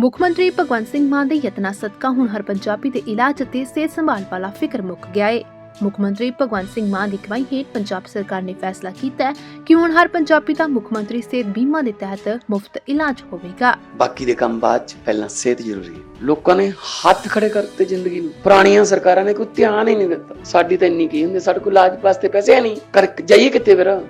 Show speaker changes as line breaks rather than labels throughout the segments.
ਮੁੱਖ ਮੰਤਰੀ ਭਗਵੰਤ ਸਿੰਘ ਮਾਨ ਦੇ ਯਤਨਾਂ ਸਦਕਾ ਹੁਣ ਹਰ ਪੰਜਾਬੀ ਦੇ ਇਲਾਜ ਅਤੇ ਸਿਹਤ ਸੰਭਾਲ ਵਾਲਾ ਫਿਕਰ ਮੁੱਕ ਗਿਆ ਹੈ ਮੁੱਖ ਮੰਤਰੀ ਭਗਵੰਤ ਸਿੰਘ ਮਾਨ ਦੀ ਕਮਾਈ ਹੇਠ ਪੰਜਾਬ ਸਰਕਾਰ ਨੇ ਫੈਸਲਾ ਕੀਤਾ ਕਿ ਹੁਣ ਹਰ ਪੰਜਾਬੀ ਦਾ ਮੁੱਖ ਮੰਤਰੀ ਸਿਹਤ ਬੀਮਾ ਦੇ ਤਹਿਤ ਮੁਫਤ ਇਲਾਜ ਹੋਵੇਗਾ।
ਬਾਕੀ ਦੇ ਕੰਮ ਬਾਅਦ ਚ ਪਹਿਲਾਂ ਸਿਹਤ ਜ਼ਰੂਰੀ ਹੈ। ਲੋਕਾਂ ਨੇ ਹੱਥ ਖੜੇ ਕਰਤੇ ਜ਼ਿੰਦਗੀ ਨੂੰ। ਪੁਰਾਣੀਆਂ ਸਰਕਾਰਾਂ ਨੇ ਕੋਈ ਧਿਆਨ ਹੀ ਨਹੀਂ ਦਿੱਤਾ। ਸਾਡੀ ਤਾਂ ਇੰਨੀ ਕੀ ਹੁੰਦੀ, ਸਾਡੇ ਕੋਲ ਇਲਾਜ ਵਾਸਤੇ ਪੈਸੇ ਨਹੀਂ। ਕਰ ਜਾਈਏ ਕਿੱਥੇ ਫਿਰ?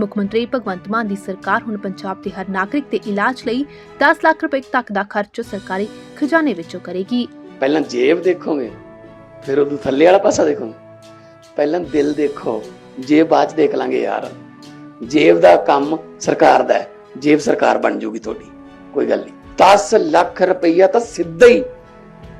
ਮੁੱਖ ਮੰਤਰੀ ਭਗਵੰਤ ਮਾਨ ਦੀ ਸਰਕਾਰ ਹੁਣ ਪੰਜਾਬ ਦੇ ਹਰ ਨਾਗਰਿਕ ਦੇ ਇਲਾਜ ਲਈ 10 ਲੱਖ ਰੁਪਏ ਤੱਕ ਦਾ ਖਰਚ ਸਰਕਾਰੀ ਖਜ਼ਾਨੇ ਵਿੱਚੋਂ ਕਰੇਗੀ।
ਪਹਿਲਾਂ ਜੇਬ ਦੇਖੋਗੇ, ਫਿਰ ਉਦੋਂ ਥੱਲੇ ਵਾਲਾ ਪਾਸਾ ਦੇਖੋਗੇ। ਪਹਿਲਾਂ ਦਿਲ ਦੇਖੋ, ਜੇਬ ਬਾਅਦ ਦੇਖ ਲਾਂਗੇ ਯਾਰ। ਜੇਬ ਦਾ ਕੰਮ ਸਰਕਾਰ ਦਾ ਹੈ, ਜੇਬ ਸਰਕਾਰ ਬਣ ਜੂਗੀ ਤੁਹਾਡੀ, ਕੋਈ ਗੱਲ ਨਹੀਂ। 10 ਲੱਖ ਰੁਪਈਆ ਤਾਂ ਸਿੱਧਾ ਹੀ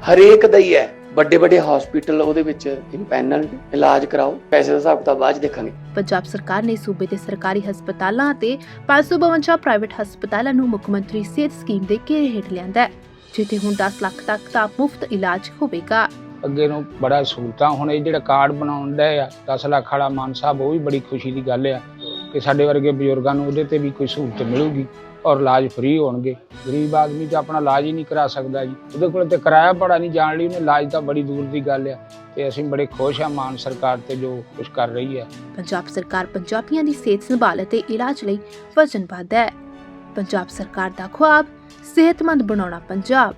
ਹਰੇਕ ਦਾ ਹੀ ਹੈ। ਵੱਡੇ ਵੱਡੇ ਹਸਪੀਟਲ ਉਹਦੇ ਵਿੱਚ ਇੰਪੈਨਲ ਇਲਾਜ ਕਰਾਓ ਪੈਸੇ ਦਾ ਹਿਸਾਬ ਕਿਤਾਬ ਬਾਅਦ ਚ ਦੇਖਾਂਗੇ।
ਪੰਜਾਬ ਸਰਕਾਰ ਨੇ ਸੂਬੇ ਦੇ ਸਰਕਾਰੀ ਹਸਪਤਾਲਾਂ ਅਤੇ 552 ਪ੍ਰਾਈਵੇਟ ਹਸਪਤਾਲਾਂ ਨੂੰ ਮੁੱਖ ਮੰਤਰੀ ਸਿਹਤ ਸਕੀਮ ਦੇ ਘੇਰੇ ਹੇਠ ਲਿਆਂਦਾ ਹੈ ਜਿੱਥੇ ਹੁਣ 10 ਲੱਖ ਤੱਕ ਦਾ ਮੁਫਤ ਇਲਾਜ ਹੋਵੇਗਾ।
ਅੱਗੇ ਨੂੰ ਬੜਾ ਸਹੂਲਤਾਂ ਹੁਣ ਇਹ ਜਿਹੜਾ ਕਾਰਡ ਬਣਾਉਣ ਦਾ ਆ 10 ਲੱਖ ਵਾਲਾ ਮਾਨ ਸਾਹਿਬ ਉਹ ਵੀ ਬੜੀ ਖੁਸ਼ੀ ਦੀ ਗੱਲ ਆ ਕਿ ਸਾਡੇ ਵਰਗੇ ਬਜ਼ੁਰਗਾਂ ਨੂੰ ਉਹਦੇ ਤੇ ਵੀ ਕੋਈ ਸਹੂਲਤ ਮਿਲੂਗੀ। ਔਰ ਇਲਾਜ ਫ੍ਰੀ ਹੋਣਗੇ। ਗਰੀਬ ਆਦਮੀ ਤਾਂ ਆਪਣਾ ਇਲਾਜ ਹੀ ਨਹੀਂ ਕਰਾ ਸਕਦਾ ਜੀ। ਉਹਦੇ ਕੋਲ ਤੇ ਕਿਰਾਇਆ ਬੜਾ ਨਹੀਂ, ਜਾਣ ਲਈ ਉਹਨੇ ਇਲਾਜ ਤਾਂ ਬੜੀ ਦੂਰ ਦੀ ਗੱਲ ਆ। ਤੇ ਅਸੀਂ ਬੜੇ ਖੁਸ਼ ਆ ਮਾਨ ਸਰਕਾਰ ਤੇ ਜੋ ਕੁਝ ਕਰ ਰਹੀ ਹੈ
ਪੰਜਾਬ ਸਰਕਾਰ ਪੰਜਾਬੀਆਂ ਦੀ ਸਿਹਤ ਸੰਭਾਲ ਅਤੇ ਇਲਾਜ ਲਈ ਵਚਨਬੱਧ ਹੈ। ਪੰਜਾਬ ਸਰਕਾਰ ਦਾ ਖੁਆਬ ਸਿਹਤਮੰਦ ਬਣਾਉਣਾ ਪੰਜਾਬ।